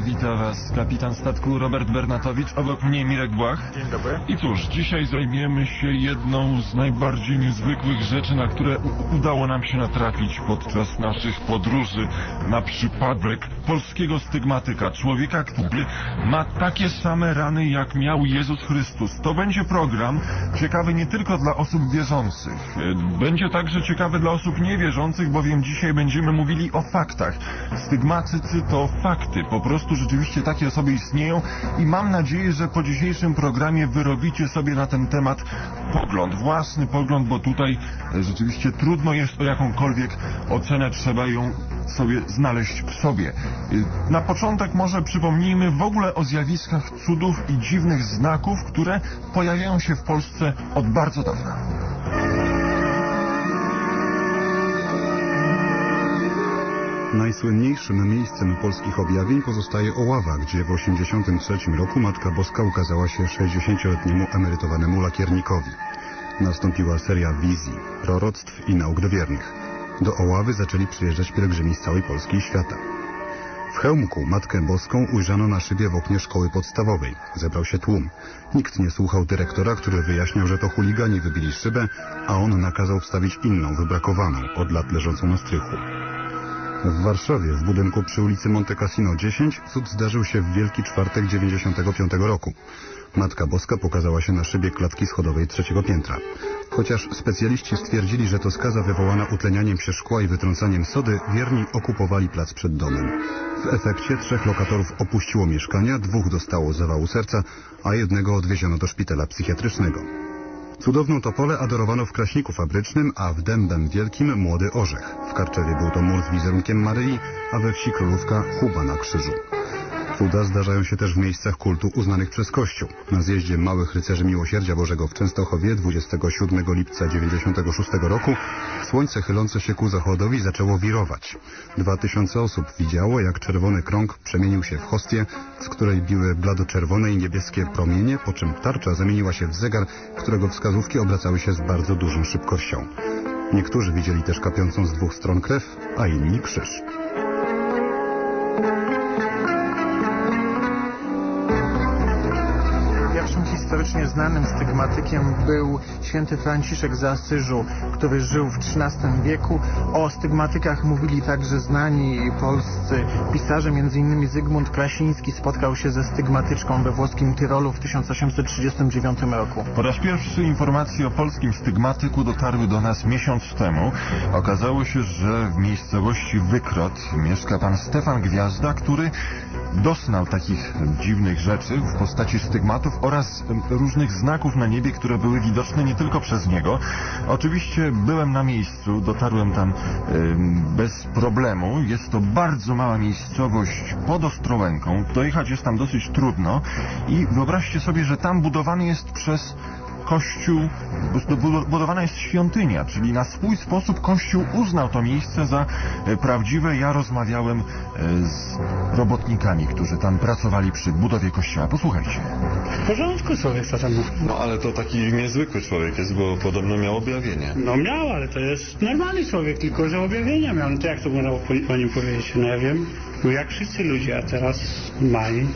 Wita Was kapitan statku Robert Bernatowicz, obok mnie Mirek Błach. Dzień dobry. I cóż, dzisiaj zajmiemy się jedną z najbardziej niezwykłych rzeczy, na które udało nam się natrafić podczas naszych podróży na przypadek polskiego stygmatyka, człowieka, który ma takie same rany, jak miał Jezus Chrystus. To będzie program ciekawy nie tylko dla osób wierzących, e, będzie także ciekawy dla osób niewierzących, bowiem dzisiaj będziemy mówili o faktach. Stygmatycy to fakty, po prostu rzeczywiście takie osoby istnieją i mam nadzieję, że po dzisiejszym programie wyrobicie sobie na ten temat pogląd, własny pogląd, bo tutaj rzeczywiście trudno jest o jakąkolwiek ocenę, trzeba ją sobie znaleźć w sobie. Na początek może przypomnijmy w ogóle o zjawiskach cudów i dziwnych znaków, które pojawiają się w Polsce od bardzo dawna. Najsłynniejszym miejscem polskich objawień pozostaje Oława, gdzie w 1983 roku Matka Boska ukazała się 60-letniemu emerytowanemu lakiernikowi. Nastąpiła seria wizji, proroctw i nauk dowiernych. Do Oławy zaczęli przyjeżdżać pielgrzymi z całej Polski i świata. W Chełmku Matkę Boską ujrzano na szybie w oknie szkoły podstawowej. Zebrał się tłum. Nikt nie słuchał dyrektora, który wyjaśniał, że to chuligani wybili szybę, a on nakazał wstawić inną, wybrakowaną, od lat leżącą na strychu. W Warszawie, w budynku przy ulicy Monte Cassino 10, cud zdarzył się w Wielki Czwartek 95 roku. Matka Boska pokazała się na szybie klatki schodowej trzeciego piętra. Chociaż specjaliści stwierdzili, że to skaza wywołana utlenianiem się szkła i wytrącaniem sody, wierni okupowali plac przed domem. W efekcie trzech lokatorów opuściło mieszkania, dwóch dostało zawału serca, a jednego odwieziono do szpitala psychiatrycznego. Cudowną topolę adorowano w kraśniku fabrycznym, a w dębem wielkim młody orzech. W Karczewie był to mur z wizerunkiem Maryi, a we wsi Królówka chuba na krzyżu. Cuda zdarzają się też w miejscach kultu uznanych przez Kościół. Na zjeździe Małych Rycerzy Miłosierdzia Bożego w Częstochowie 27 lipca 96 roku słońce chylące się ku zachodowi zaczęło wirować. Dwa tysiące osób widziało, jak czerwony krąg przemienił się w hostię, z której biły bladoczerwone i niebieskie promienie, po czym tarcza zamieniła się w zegar, którego wskazówki obracały się z bardzo dużą szybkością. Niektórzy widzieli też kapiącą z dwóch stron krew, a inni krzyż. Historycznie znanym stygmatykiem był święty Franciszek z Asyżu, który żył w XIII wieku. O stygmatykach mówili także znani polscy pisarze, m.in. Zygmunt Krasiński spotkał się ze stygmatyczką we włoskim Tyrolu w 1839 roku. Po raz pierwszy informacje o polskim stygmatyku dotarły do nas miesiąc temu. Okazało się, że w miejscowości Wykrot mieszka pan Stefan Gwiazda, który doznał takich dziwnych rzeczy w postaci stygmatów oraz różnych znaków na niebie, które były widoczne nie tylko przez niego. Oczywiście byłem na miejscu, dotarłem tam bez problemu. Jest to bardzo mała miejscowość pod Ostrołęką. Dojechać jest tam dosyć trudno i wyobraźcie sobie, że tam budowany jest przez Kościół, bu- bu- budowana jest świątynia, czyli na swój sposób Kościół uznał to miejsce za e, prawdziwe. Ja rozmawiałem e, z robotnikami, którzy tam pracowali przy budowie kościoła. Posłuchajcie. W porządku człowiek co tam. No ale to taki niezwykły człowiek jest, bo podobno miał objawienie. No miał, ale to jest normalny człowiek, tylko że objawienia miał. No to jak to można o nim powiedzieć? No ja wiem. No jak wszyscy ludzie, a teraz mają.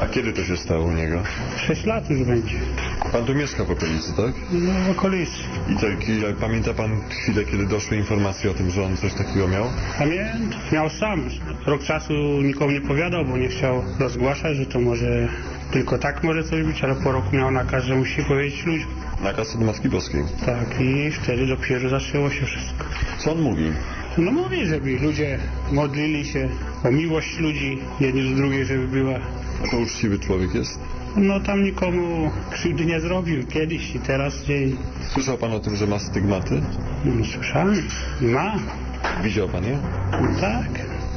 A kiedy to się stało u niego? Sześć lat już będzie. Pan tu mieszka w okolicy, tak? No w okolicy. I tak, i pamięta pan chwilę, kiedy doszły informacje o tym, że on coś takiego miał? Pamiętam, miał sam. Rok czasu nikomu nie powiadał, bo nie chciał rozgłaszać, że to może tylko tak może coś być, ale po roku miał nakaz, że musi powiedzieć ludziom. Nakaz od Matki Boskiej. Tak, i wtedy dopiero zaczęło się wszystko. Co on mówi? No mówię, żeby ludzie modlili się o miłość ludzi, jedni do drugiej, żeby była. To uczciwy człowiek jest? No tam nikomu krzywdy nie zrobił kiedyś i teraz dzień. Słyszał pan o tym, że ma stygmaty? No, słyszałem. Ma. Widział pan je? No, tak.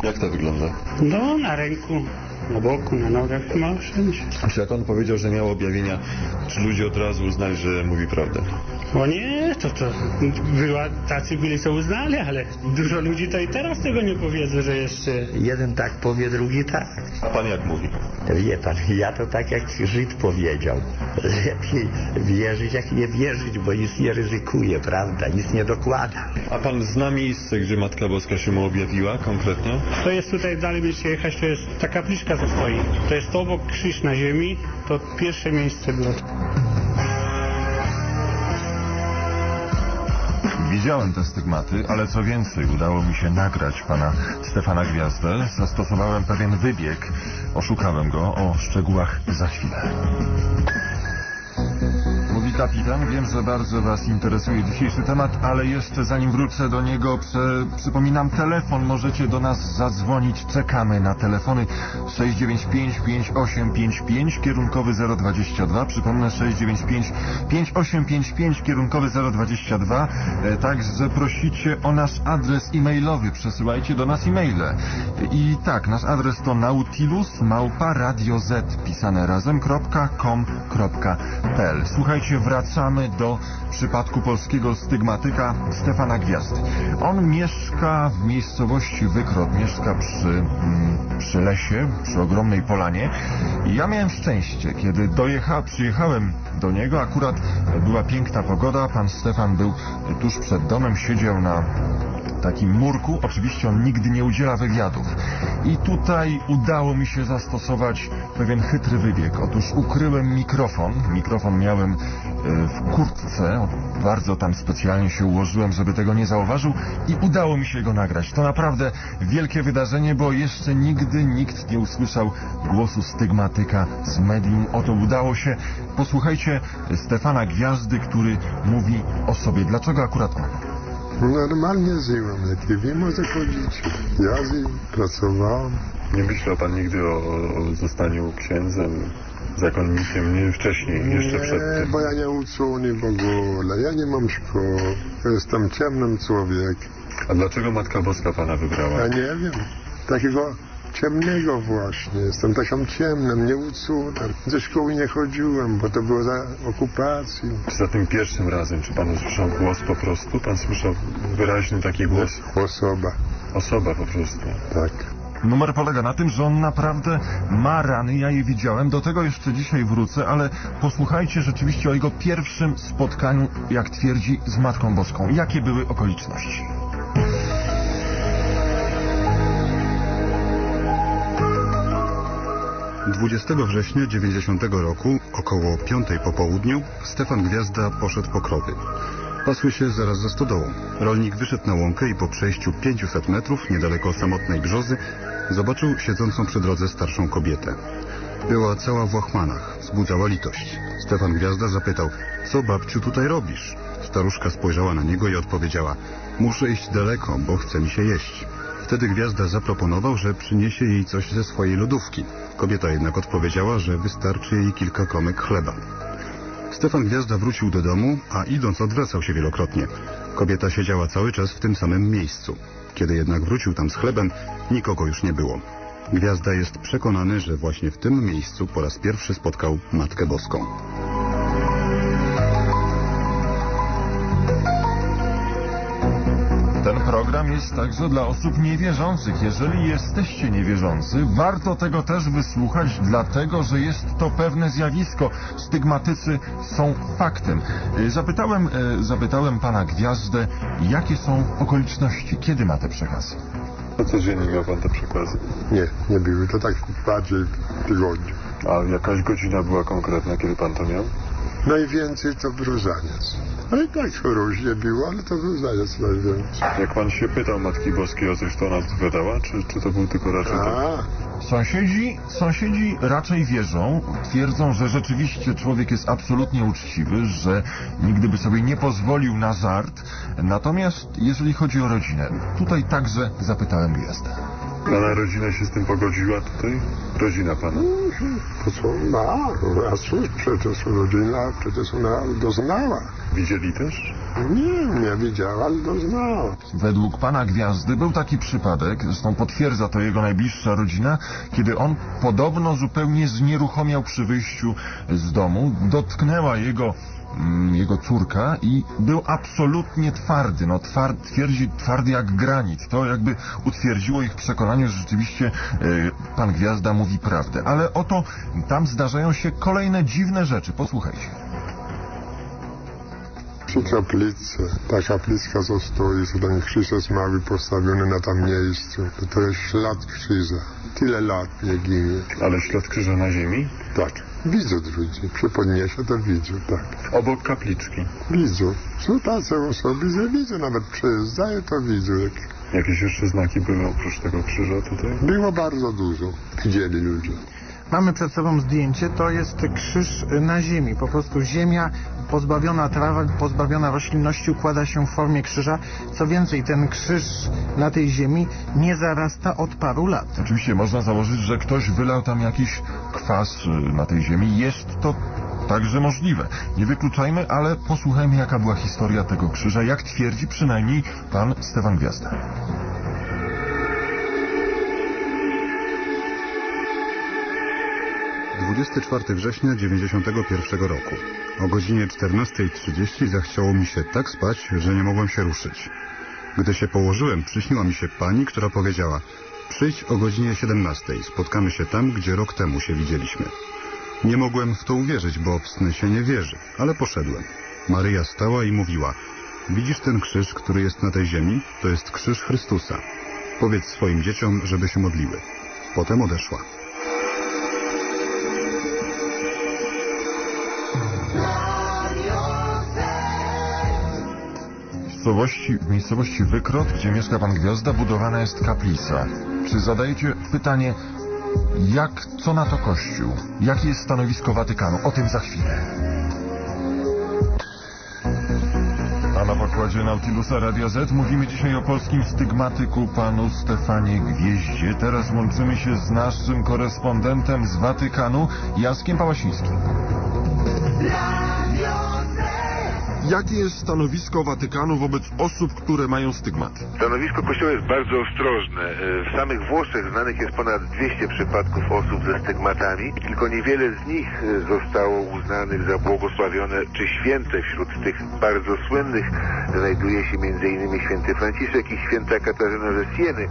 Jak to wygląda? No na ręku, na boku, na nogach, ma wszędzie. Czy jak on powiedział, że miał objawienia, czy ludzie od razu uznali, że mówi prawdę? O nie, to to była, tacy byli co uznali, ale dużo ludzi to i teraz tego nie powiedzą, że jeszcze Jeden tak powie, drugi tak. A pan jak mówi? Wie pan, ja to tak jak Żyd powiedział. Lepiej wierzyć jak nie wierzyć, bo nic nie ryzykuje, prawda? Nic nie dokłada. A pan zna miejsce, gdzie Matka Boska się mu objawiła konkretnie? To jest tutaj dalej będziecie jechać, to jest ta kapliczka co stoi. To jest obok krzyż na ziemi, to pierwsze miejsce było. Widziałem te stygmaty, ale co więcej, udało mi się nagrać pana Stefana Gwiazdę. Zastosowałem pewien wybieg. Oszukałem go o szczegółach za chwilę. Kapitan, wiem, że bardzo Was interesuje dzisiejszy temat, ale jeszcze zanim wrócę do niego, prze, przypominam telefon, możecie do nas zadzwonić, czekamy na telefony. 695-5855, kierunkowy 022, przypomnę 695-5855, kierunkowy 022, e, także prosicie o nasz adres e-mailowy, przesyłajcie do nas e-maile. I tak, nasz adres to nautilus małpa radio z pisane razem.com.pl Słuchajcie, wracamy do przypadku polskiego stygmatyka Stefana Gwiazdy. On mieszka w miejscowości Wykrot, mieszka przy, mm, przy lesie, przy ogromnej polanie. I ja miałem szczęście, kiedy dojecha, przyjechałem do niego, akurat była piękna pogoda, pan Stefan był tuż przed domem, siedział na takim murku. Oczywiście on nigdy nie udziela wywiadów. I tutaj udało mi się zastosować pewien chytry wybieg. Otóż ukryłem mikrofon. Mikrofon miałem e, w kurtce. Bardzo tam specjalnie się ułożyłem, żeby tego nie zauważył i udało mi się go nagrać. To naprawdę wielkie wydarzenie, bo jeszcze nigdy nikt nie usłyszał głosu stygmatyka z medium. Oto udało się. Posłuchajcie Stefana Gwiazdy, który mówi o sobie. Dlaczego akurat on? Normalnie żyłem, jak nie wiem o co chodzić. Ja z nim pracowałem. Nie myślał pan nigdy o, o zostaniu księdzem, zakonnikiem, nie wcześniej, jeszcze przed Nie, tym. bo ja nie uczony w ogóle. Ja nie mam szkoły. Jestem ciemnym człowiekiem. A dlaczego Matka Boska pana wybrała? Ja nie wiem. Takiego ciemnego właśnie. Jestem takim ciemnym, nieuczonym. Do szkoły nie chodziłem, bo to było za okupacji. Czy za tym pierwszym razem, czy pan usłyszał głos po prostu? Pan słyszał wyraźny taki głos? Osoba, Osoba po prostu. tak. Numer polega na tym, że on naprawdę ma rany, ja je widziałem, do tego jeszcze dzisiaj wrócę, ale posłuchajcie rzeczywiście o jego pierwszym spotkaniu, jak twierdzi, z Matką Boską. Jakie były okoliczności? Dwudziestego września 90 roku, około 5 po południu, Stefan Gwiazda poszedł po krowy. Pasły się zaraz za stodołą. Rolnik wyszedł na łąkę i po przejściu 500 metrów, niedaleko samotnej brzozy, zobaczył siedzącą przy drodze starszą kobietę. Była cała w łachmanach, wzbudzała litość. Stefan Gwiazda zapytał, co babciu tutaj robisz? Staruszka spojrzała na niego i odpowiedziała, muszę iść daleko, bo chce mi się jeść. Wtedy Gwiazda zaproponował, że przyniesie jej coś ze swojej lodówki. Kobieta jednak odpowiedziała, że wystarczy jej kilka kromek chleba. Stefan Gwiazda wrócił do domu, a idąc odwracał się wielokrotnie. Kobieta siedziała cały czas w tym samym miejscu. Kiedy jednak wrócił tam z chlebem, nikogo już nie było. Gwiazda jest przekonany, że właśnie w tym miejscu po raz pierwszy spotkał Matkę Boską. Ten program jest także dla osób niewierzących. Jeżeli jesteście niewierzący, warto tego też wysłuchać, dlatego że jest to pewne zjawisko. Stygmatycy są faktem. Y, Zapytałem, y, zapytałem pana Gwiazdę, jakie są okoliczności, kiedy ma te przekazy. A codziennie miał pan te przekazy? Nie, nie były. To tak bardziej w tygodniu. A jakaś godzina była konkretna, kiedy pan to miał? Najwięcej to w Ale tak różnie było, ale to w Różaniec najwięcej. Jak pan się pytał Matki Boskiej o coś, to ona odpowiadała? Czy, czy to był tylko raczej tak? A, Sąsiedzi, sąsiedzi raczej wierzą, twierdzą, że rzeczywiście człowiek jest absolutnie uczciwy, że nigdy by sobie nie pozwolił na żart. Natomiast jeżeli chodzi o rodzinę, tutaj także zapytałem Gwiazdę. A rodzina się z tym pogodziła tutaj? Rodzina pana. to co, no, a cóż, przecież rodzina, przecież ona doznała Widzieli też? Nie, nie widział, ale to znał. Według pana Gwiazdy był taki przypadek, zresztą potwierdza to jego najbliższa rodzina, kiedy on podobno zupełnie znieruchomiał przy wyjściu z domu, dotknęła jego mm, jego córka i był absolutnie twardy, no tward, twierdzi twardy jak granit. To jakby utwierdziło ich w przekonaniu, że rzeczywiście e, pan Gwiazda mówi prawdę. Ale oto tam zdarzają się kolejne dziwne rzeczy. Posłuchajcie. Przy kaplicy, ta kapliczka co stoi, co ten krzyż jest mały postawiony na tam miejscu, to, to jest ślad krzyża. Tyle lat nie ginie. Ale ślad krzyża na ziemi? Tak, widzą ludzi. Przypodniesie to widzą, tak. Obok kapliczki. Widzą. Są tacy osoby, że widzą, nawet przejeżdżają, to widzą. Jak Jakieś jeszcze znaki były oprócz tego krzyża tutaj? było bardzo dużo. Widzieli ludzie. Mamy przed sobą zdjęcie, to jest krzyż na ziemi. Po prostu ziemia pozbawiona trawa, pozbawiona roślinności układa się w formie krzyża. Co więcej, ten krzyż na tej ziemi nie zarasta od paru lat. Oczywiście można założyć, że ktoś wylał tam jakiś kwas y, na tej ziemi. Jest to także możliwe. Nie wykluczajmy, ale posłuchajmy jaka była historia tego krzyża, jak twierdzi przynajmniej pan Stefan Gwiazda. - 24 września 91 roku. O godzinie 14.30 zachciało mi się tak spać, że nie mogłem się ruszyć. Gdy się położyłem, przyśniła mi się pani, która powiedziała Przyjdź o godzinie 17, spotkamy się tam, gdzie rok temu się widzieliśmy. Nie mogłem w to uwierzyć, bo w sny się nie wierzy, ale poszedłem. Maryja stała i mówiła Widzisz ten krzyż, który jest na tej ziemi? To jest krzyż Chrystusa. Powiedz swoim dzieciom, żeby się modliły. Potem odeszła. Miejscowości, w miejscowości Wykrot, gdzie mieszka pan Gwiazda, budowana jest kaplica. Czy zadajecie pytanie, jak, co na to Kościół? Jakie jest stanowisko Watykanu? O tym za chwilę. A na pokładzie Nautilusa Radia Z mówimy dzisiaj o polskim stygmatyku panu Stefanie Gwieździe. Teraz łączymy się z naszym korespondentem z Watykanu, Jackiem Pałasińskim. Jakie jest stanowisko Watykanu wobec osób, które mają stygmaty? Stanowisko Kościoła jest bardzo ostrożne. E, W samych Włoszech znanych jest ponad 200 przypadków osób ze stygmatami. Tylko niewiele z nich e, zostało uznanych za błogosławione czy święte. Wśród tych bardzo słynnych znajduje się m.in. święty Franciszek i święta Katarzyna ze Sieny.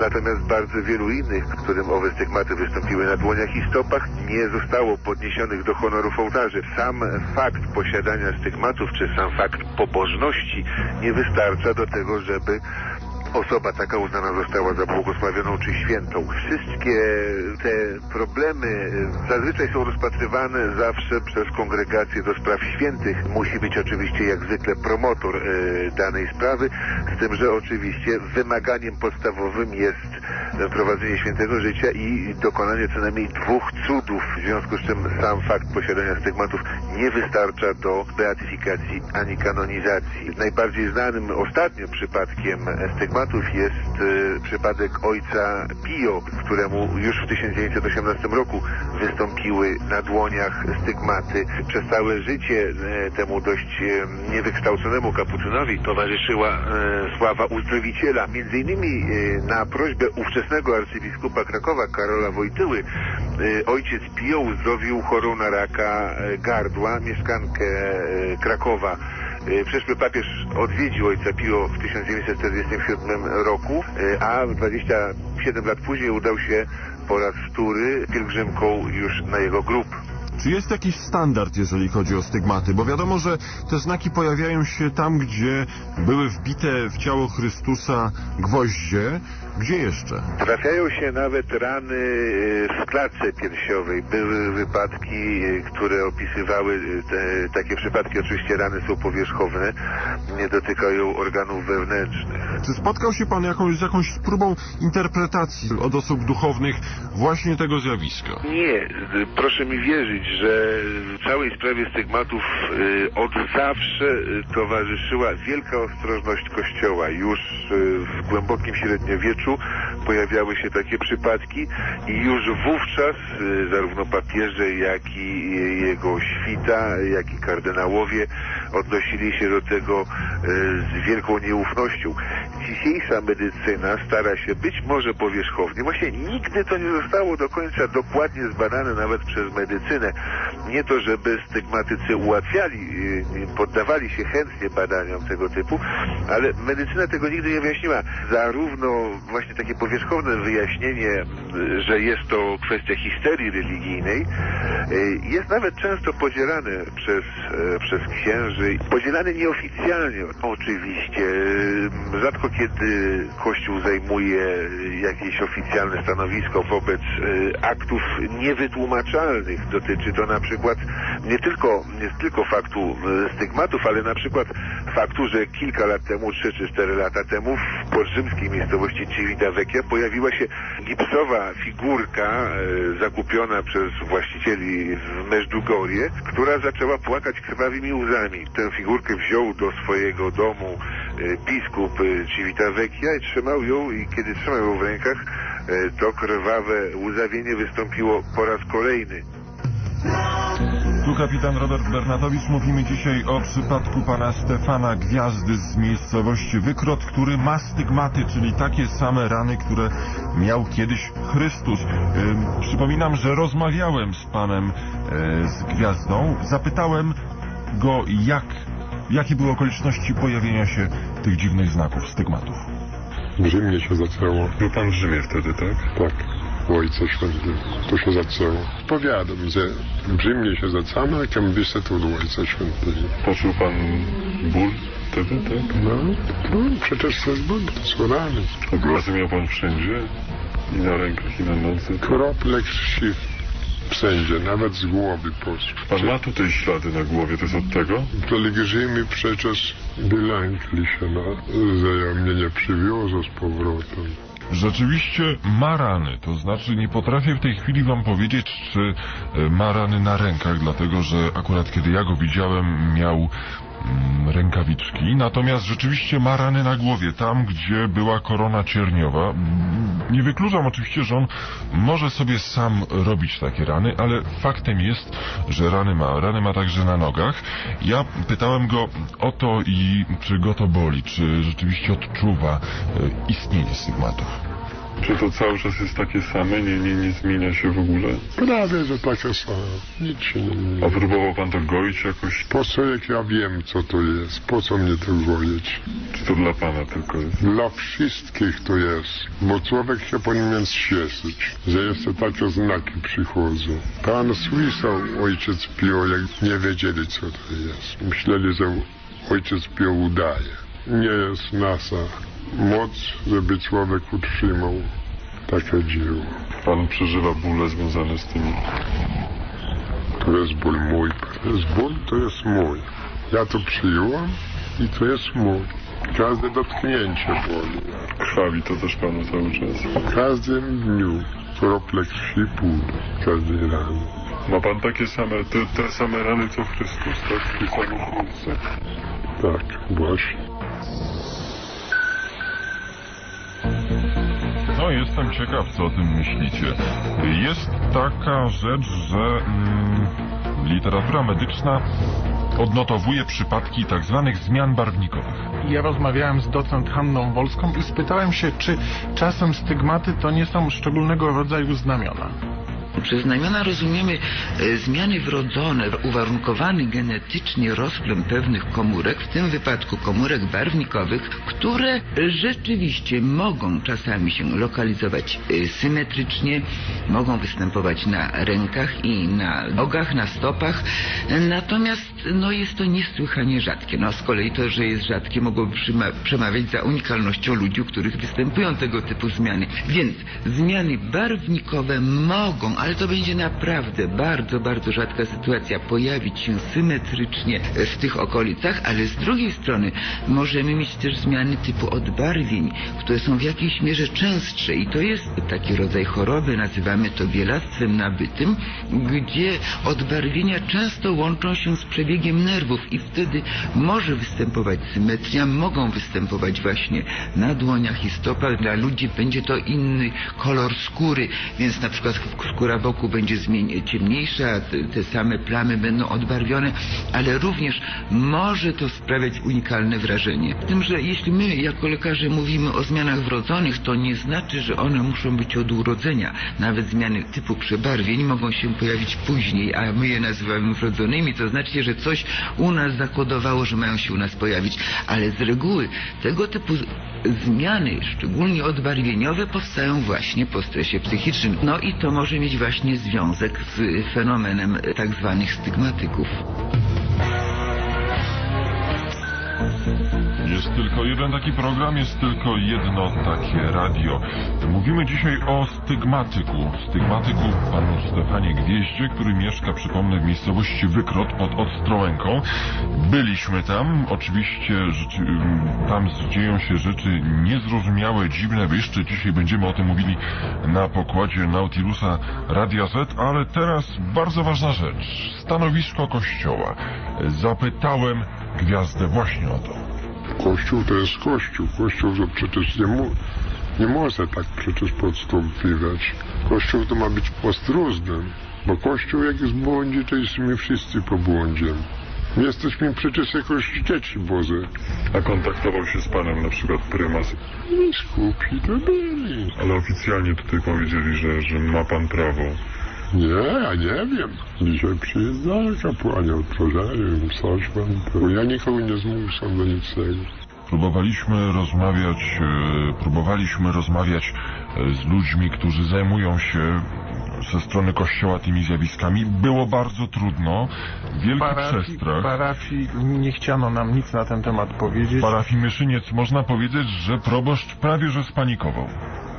Natomiast bardzo wielu innych, którym owe stygmaty wystąpiły na dłoniach i stopach, nie zostało podniesionych do honorów ołtarzy. Sam fakt posiadania stygmatów, czy sam fakt pobożności nie wystarcza do tego, żeby osoba taka uznana została za błogosławioną czy świętą. Wszystkie te problemy e, zazwyczaj są rozpatrywane zawsze przez kongregację do spraw świętych. Musi być oczywiście jak zwykle promotor e, danej sprawy, z tym, że oczywiście wymaganiem podstawowym jest prowadzenie świętego życia i dokonanie co najmniej dwóch cudów, w związku z czym sam fakt posiadania stygmatów nie wystarcza do beatyfikacji ani kanonizacji. Najbardziej znanym ostatnio przypadkiem stygmatów jest e, przypadek ojca Pio, któremu już w 1918 roku wystąpiły na dłoniach stygmaty. Przez całe życie e, temu dość e, niewykształconemu kapucynowi towarzyszyła sława uzdrowiciela. Między innymi na prośbę ówczesnego arcybiskupa Krakowa Karola Wojtyły e, ojciec Pio uzdrowił chorą na raka e, gardła mieszkankę e, Krakowa. Przyszły papież odwiedził ojca Pio w 1947 roku, a 27 lat później udał się po raz wtóry pielgrzymką już na jego grób. Czy jest jakiś standard, jeżeli chodzi o stygmaty? Bo wiadomo, że te znaki pojawiają się tam, gdzie były wbite w ciało Chrystusa gwoździe. Gdzie jeszcze? Trafiają się nawet rany e, w klatce piersiowej. Były wypadki, e, które opisywały e, te, takie przypadki. Oczywiście rany są powierzchowne, nie dotykają organów wewnętrznych. Czy spotkał się pan jakąś, z jakąś próbą interpretacji od osób duchownych właśnie tego zjawiska? Nie, proszę mi wierzyć, że w całej sprawie stygmatów y, od zawsze y, towarzyszyła wielka ostrożność Kościoła. Już y, w głębokim średniowieczu pojawiały się takie przypadki i już wówczas y, zarówno papieże, jak i jego świta, jak i kardynałowie odnosili się do tego y, z wielką nieufnością. Dzisiejsza medycyna stara się być może powierzchownie, właśnie nigdy to nie zostało do końca dokładnie zbadane nawet przez medycynę. Nie to, żeby stygmatycy ułatwiali, y, poddawali się chętnie badaniom tego typu, ale medycyna tego nigdy nie wyjaśniła. Zarówno właśnie takie powierzchowne wyjaśnienie, y, że jest to kwestia histerii religijnej, y, jest nawet często podzielane przez, y, przez księży. Podzielane nieoficjalnie. Oczywiście, y, rzadko kiedy Kościół zajmuje jakieś oficjalne stanowisko wobec y, aktów niewytłumaczalnych. Dotyczy to na przykład nie tylko, nie tylko faktu y, stygmatów, ale na przykład faktu, że kilka lat temu, 3 czy 4 lata temu w podrzymskiej miejscowości Civitavecchia pojawiła się gipsowa figurka y, zakupiona przez właścicieli w Meżdżugorie, która zaczęła płakać krwawymi łzami. Tę figurkę wziął do swojego domu biskup y, Civitavecchia i trzymał ją i kiedy trzymał ją w rękach, y, to krwawe łzawienie wystąpiło po raz kolejny. Tu kapitan Robert Bernatowicz. Mówimy dzisiaj o przypadku pana Stefana Gwiazdy z miejscowości Wykrot, który ma stygmaty, czyli takie same rany, które miał kiedyś Chrystus. Ym, przypominam, że rozmawiałem z panem e, z Gwiazdą. Zapytałem go, jak, jakie były okoliczności pojawienia się tych dziwnych znaków, stygmatów. W Rzymie się zaczęło. Był pan w Rzymie wtedy, tak? Tak, u Ojca Świętego. To się zaczęło. Powiadam, że w Rzymie się zaczęło, jak ja wyszedł do Ojca Świętego. Poczuł pan ból wtedy, tak? No, no przecież to jest ból, to są rany. Miał pan wszędzie? I na rękach, i na nodze? Krople krwi wszędzie, nawet z głowy poszły. Pan ma tutaj ślady na głowie, to jest od tego? Pielgrzymi przecież wylękli się, no, że ja mnie nie przywiozą z powrotem. Rzeczywiście ma rany, to znaczy nie potrafię w tej chwili wam powiedzieć, czy e, ma rany na rękach, dlatego że akurat kiedy ja go widziałem miał rękawiczki, natomiast rzeczywiście ma rany na głowie, tam gdzie była korona cierniowa. Nie wykluczam oczywiście, że on może sobie sam robić takie rany, ale faktem jest, że rany ma. Rany ma także na nogach. Ja pytałem go o to i czy go to boli, czy rzeczywiście odczuwa e, istnienie stygmatów. Czy to cały czas jest takie same, nie, nie, nie zmienia się w ogóle? Prawie, że takie same. Nic się nie A zmieni. próbował pan to goić jakoś? Po co jak ja wiem, co to jest? Po co mnie to goić? Czy to dla pana tylko jest? Dla wszystkich to jest, bo człowiek się powinien cieszyć, że jeszcze takie znaki przychodzą. Pan słyszał ojciec Pio, jak nie wiedzieli, co to jest. Myśleli, że ojciec Pio udaje. Nie jest nasza moc, żeby człowiek utrzymał takie dzieło. Pan przeżywa bóle związane z tymi... To jest ból mój. To jest ból, to jest mój. Ja to przyjąłem i to jest mój. Każde dotknięcie boli. Krwawi to też panu cały czas. W każdym dniu krople krwi pół, każdej rany. Ma pan takie same, te, te same rany co Chrystus, tak? W chmurce. Tak, właśnie. No, jestem ciekaw, co o tym myślicie. Jest taka rzecz, że mm, literatura medyczna odnotowuje przypadki tak zwanych zmian barwnikowych. Ja rozmawiałem z docent Hanną Wolską i spytałem się, czy czasem stygmaty to nie są szczególnego rodzaju znamiona. Przez znamiona rozumiemy e, zmiany wrodzone, uwarunkowany genetycznie rozplem pewnych komórek, w tym wypadku komórek barwnikowych, które rzeczywiście mogą czasami się lokalizować e, symetrycznie, mogą występować na rękach i na nogach, na stopach, natomiast no, jest to niesłychanie rzadkie. No, z kolei to, że jest rzadkie, mogłoby przemawiać za unikalnością ludzi, u których występują tego typu zmiany. Więc zmiany barwnikowe mogą, ale to będzie naprawdę bardzo, bardzo rzadka sytuacja, pojawić się symetrycznie w tych okolicach, ale z drugiej strony możemy mieć też zmiany typu odbarwień, które są w jakiejś mierze częstsze i to jest taki rodzaj choroby, nazywamy to bielactwem nabytym gdzie odbarwienia często łączą się z przebiegiem nerwów i wtedy może występować symetria, mogą występować właśnie na dłoniach i stopach. Dla ludzi będzie to inny kolor skóry, więc na przykład skóra wokół będzie ciemniejsza, te, same plamy będą odbarwione, ale również może to sprawiać unikalne wrażenie. Tym, że jeśli my jako lekarze mówimy o zmianach wrodzonych, to nie znaczy, że one muszą być od urodzenia. Nawet zmiany typu przebarwień mogą się pojawić później, a my je nazywamy wrodzonymi, to znaczy, że coś u nas zakodowało, że mają się u nas pojawić. Ale z reguły tego typu zmiany, szczególnie odbarwieniowe, powstają właśnie po stresie psychicznym. No i to może mieć właśnie związek z fenomenem e, tak stygmatyków. Jest tylko jeden taki program, jest tylko jedno takie radio. Mówimy dzisiaj o stygmatyku. Stygmatyku panu Stefanie Gwieździe, który mieszka, przypomnę, w miejscowości Wykrot pod Ostrołęką. Byliśmy tam. Oczywiście rzeczy, tam dzieją się rzeczy niezrozumiałe, dziwne. Jeszcze dzisiaj będziemy o tym mówili na pokładzie Nautilusa Radia Z, ale teraz bardzo ważna rzecz. Stanowisko Kościoła. Zapytałem Gwiazdę właśnie o to. Kościół to jest Kościół. Kościół to przecież nie, mu, nie może tak przecież podstąpywać. Kościół to ma być ostrożny, bo Kościół jak jest w błędzie, to jesteśmy wszyscy po błądzie. My jesteśmy przecież jakoś dzieci Boże. A kontaktował się z panem na przykład prymas, Biskupi to byli. ale oficjalnie tutaj powiedzieli, że, że ma pan prawo. Nie, ja nie wiem. Dzisiaj przyjeżdżali kapłani, otworzyli coś. Bo ja nikogo nie zmuszam do niczego. Próbowaliśmy rozmawiać, e, próbowaliśmy rozmawiać e, z ludźmi, którzy zajmują się ze strony kościoła tymi zjawiskami. Było bardzo trudno. Wielki Parafii, przestrach. parafii nie chciano nam nic na ten temat powiedzieć. Parafii Myszyniec można powiedzieć, że proboszcz prawie że spanikował.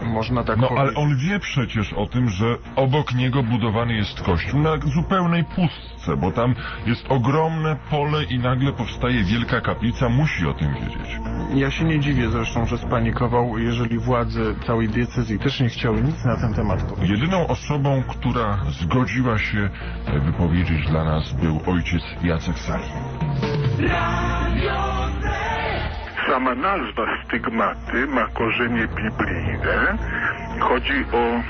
Można tak No powiedzieć. ale on wie przecież o tym, że obok niego budowany jest kościół na zupełnej pustce, bo tam jest ogromne pole i nagle powstaje wielka kaplica, musi o tym wiedzieć. Ja się nie dziwię zresztą, że spanikował, jeżeli władze całej diecezji też nie chciały nic na ten temat powiedzieć. Jedyną osobą, która zgodziła się e, wypowiedzieć dla nas był ojciec Jacek Sali. Sama nazwa stygmaty ma korzenie biblijne. Chodzi o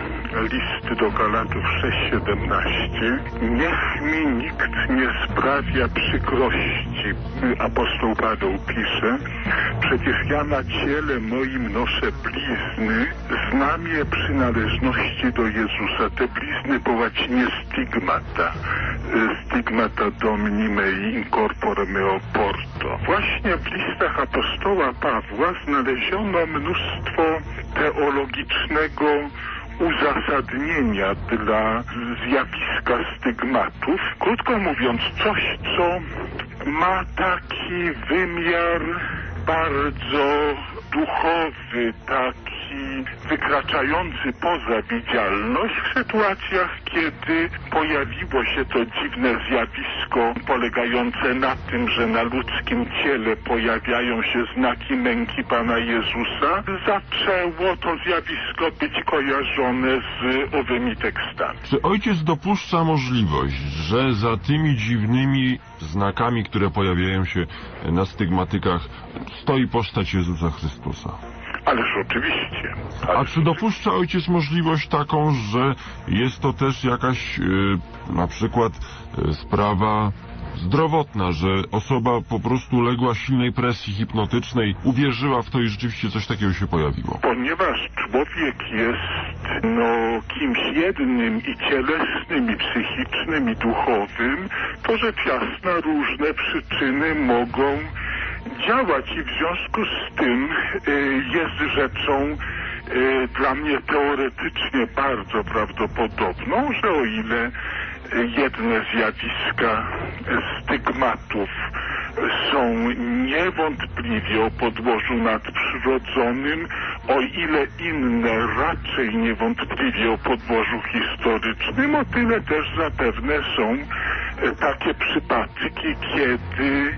list do Galatów 6:17. Niech mi nikt nie sprawia przykrości. Apostoł Paweł pisze, przecież ja na ciele moim noszę blizny, znamie przynależności do Jezusa. Te blizny po łacinie stigmata. Stigmata domini mei in corpore meo porto. Właśnie w listach apostoła Pawła znaleziono mnóstwo teologicznego uzasadnienia dla zjawiska stygmatów. Krótko mówiąc, coś, co ma taki wymiar bardzo duchowy, taki wykraczający poza widzialność w sytuacjach, kiedy pojawiło się to dziwne zjawisko polegające na tym, że na ludzkim ciele pojawiają się znaki męki Pana Jezusa, zaczęło to zjawisko być kojarzone z owymi tekstami. Czy ojciec dopuszcza możliwość, że za tymi dziwnymi znakami, które pojawiają się na stygmatykach, stoi postać Jezusa Chrystusa? Ależ oczywiście. A czy dopuszcza ojciec możliwość taką, że jest to też jakaś e, na przykład e, sprawa zdrowotna, że osoba po prostu uległa silnej presji hipnotycznej, uwierzyła w to i rzeczywiście coś takiego się pojawiło? Ponieważ człowiek jest no, kimś jednym i cielesnym, i psychicznym, i duchowym, to rzecz jasna różne przyczyny mogą działać i w związku z tym y, jest rzeczą y, dla mnie teoretycznie bardzo prawdopodobną, że o ile jedne zjawiska stygmatów są niewątpliwie o podłożu nadprzyrodzonym, o ile inne raczej niewątpliwie o podłożu historycznym, o tyle też zapewne są e, takie przypadki, kiedy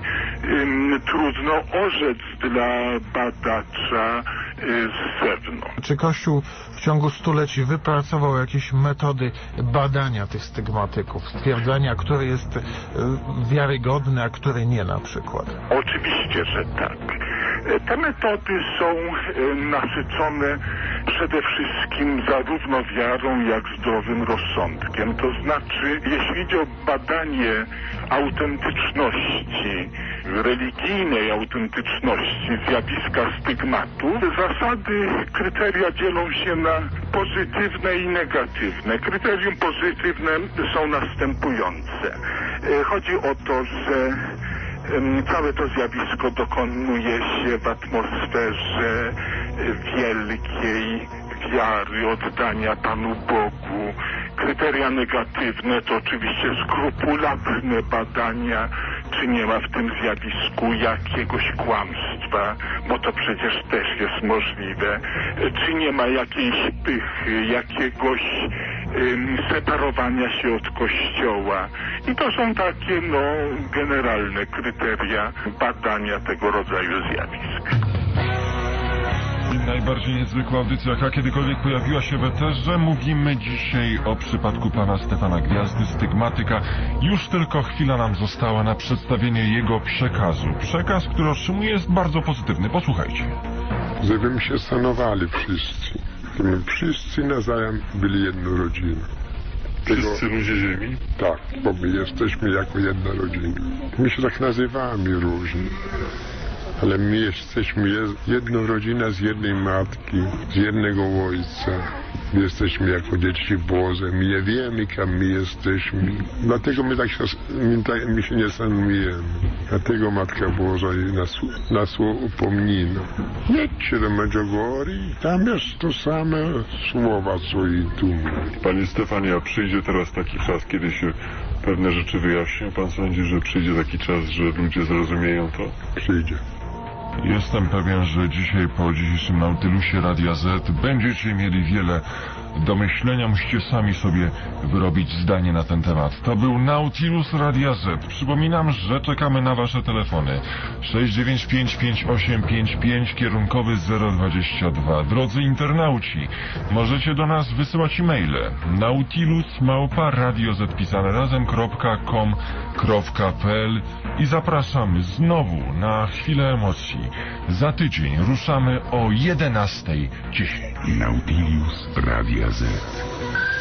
trudno orzec dla badacza, z zewnątrz. Czy Kościół w ciągu stuleci wypracował jakieś metody badania tych stygmatyków, stwierdzania, który jest e, wiarygodny, a który nie na przykład? Oczywiście, że tak. E, Te metody są e, nasycone przede wszystkim zarówno wiarą, jak zdrowym rozsądkiem. To znaczy, jeśli idzie o badanie autentyczności, religijnej autentyczności zjawiska stygmatu, zasady, kryteria dzielą się na pozytywne i negatywne. Kryterium pozytywne są następujące. E, Chodzi o to, że Całe to zjawisko dokonuje się w atmosferze wielkiej wiary, oddania Panu Bogu. Kryteria negatywne to oczywiście skrupulatne badania, czy nie ma w tym zjawisku jakiegoś kłamstwa, bo to przecież też jest możliwe. Czy nie ma jakiejś pychy, jakiegoś separowania się od Kościoła. I to są takie, no, generalne kryteria badania tego rodzaju zjawisk. I najbardziej niezwykła audycja, jaka kiedykolwiek pojawiła się w eterze. Mówimy dzisiaj o przypadku pana Stefana Gwiazdy, stygmatyka. Już tylko chwila nam została na przedstawienie jego przekazu. Przekaz, który otrzymuje jest bardzo pozytywny. Posłuchajcie. Żebym się szanowali wszyscy. Wszyscy nawzajem byli jedną rodziną. Tego- Wszyscy ludzie ziemi? Tak, bo my jesteśmy jako jedna rodzina. My się tak nazywamy różnie. Ale my jesteśmy je- jedną rodziną z jednej matki, z jednego ojca. My jesteśmy jako dzieci Boże. My nie wiemy, kim my jesteśmy. Dlatego my tak się, my, tak, my się nie szanujemy. Dlatego Matka Boża nas, nas upomina. Jedźcie do Medjugorje, tam jest to same słowa, co i tu. Panie Stefanie, a przyjdzie teraz taki czas, kiedy się pewne rzeczy wyjaśnią? Pan sądzi, że przyjdzie taki czas, że ludzie zrozumieją to? Przyjdzie. Jestem pewien, że dzisiaj po dzisiejszym Nautilusie Radia Z będziecie mieli wiele do myślenia. Musicie sami sobie wyrobić zdanie na ten temat. To był Nautilus Radia Z. Przypominam, że czekamy na wasze telefony. 6955855 kierunkowy 022. Drodzy internauci, możecie do nas wysyłać e-maile nautilus małpa radio z pisane razem.com.pl i zapraszamy znowu na chwilę emocji. Za tydzień ruszamy o 11.10. Nautilus Radia Z.